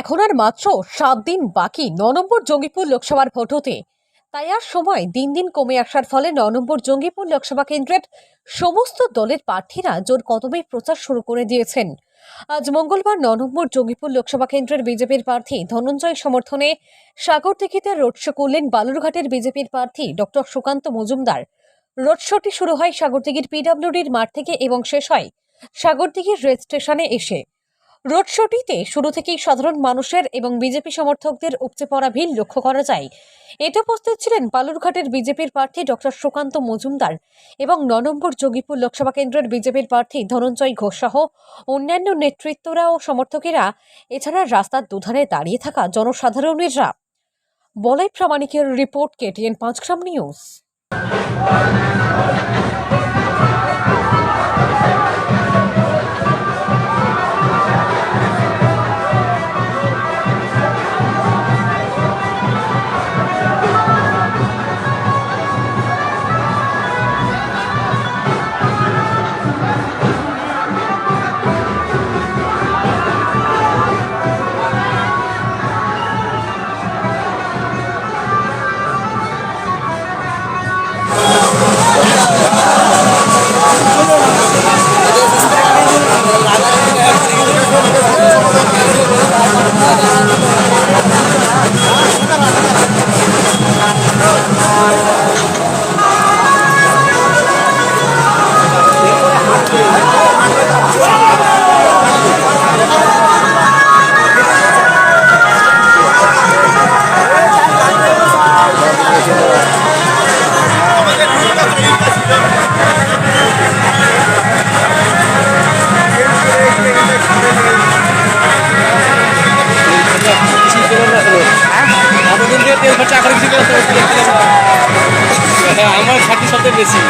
এখন আর মাত্র সাত দিন বাকি। ন নম্বর জঙ্গিপুর লোকসভার ভোট হতে। তাই আর সময় দিন দিন কমে আসার ফলে ন নম্বর জঙ্গিপুর লোকসভা কেন্দ্রের সমস্ত দলের প্রার্থীরা জোর কদমে প্রচার শুরু করে দিয়েছেন। আজ মঙ্গলবার ন নম্বর জঙ্গিপুর লোকসভা কেন্দ্রের বিজেপির প্রার্থী ধনঞ্জয় সমর্থনে সাগর সাগরদিঘিতে রোড শো করলেন বালুরঘাটের বিজেপির প্রার্থী ডক্টর সুকান্ত মজুমদার। রোড শোটি শুরু হয় সাগরদিঘির পিডব্লিউডির মাঠ থেকে এবং শেষ হয় সাগরদিঘির রেল স্টেশনে এসে। রোড শোটিতে শুরু থেকেই সাধারণ মানুষের এবং বিজেপি সমর্থকদের উপচে পড়া ভিড় লক্ষ্য করা যায়। এতে উপস্থিত ছিলেন বালুরঘাটের বিজেপির প্রার্থী ডক্টর সুকান্ত মজুমদার এবং ন নম্বর যোগীপুর লোকসভা কেন্দ্রের বিজেপির প্রার্থী ধনঞ্জয় ঘোষ সহ অন্যান্য নেতৃত্বরা ও সমর্থকেরা। এছাড়া রাস্তার দুধারে দাঁড়িয়ে থাকা জনসাধারণেরা বলাই প্রামাণিকের রিপোর্ট কেটিএন পাঁচগ্রাম নিউজ। সাথে বেশি।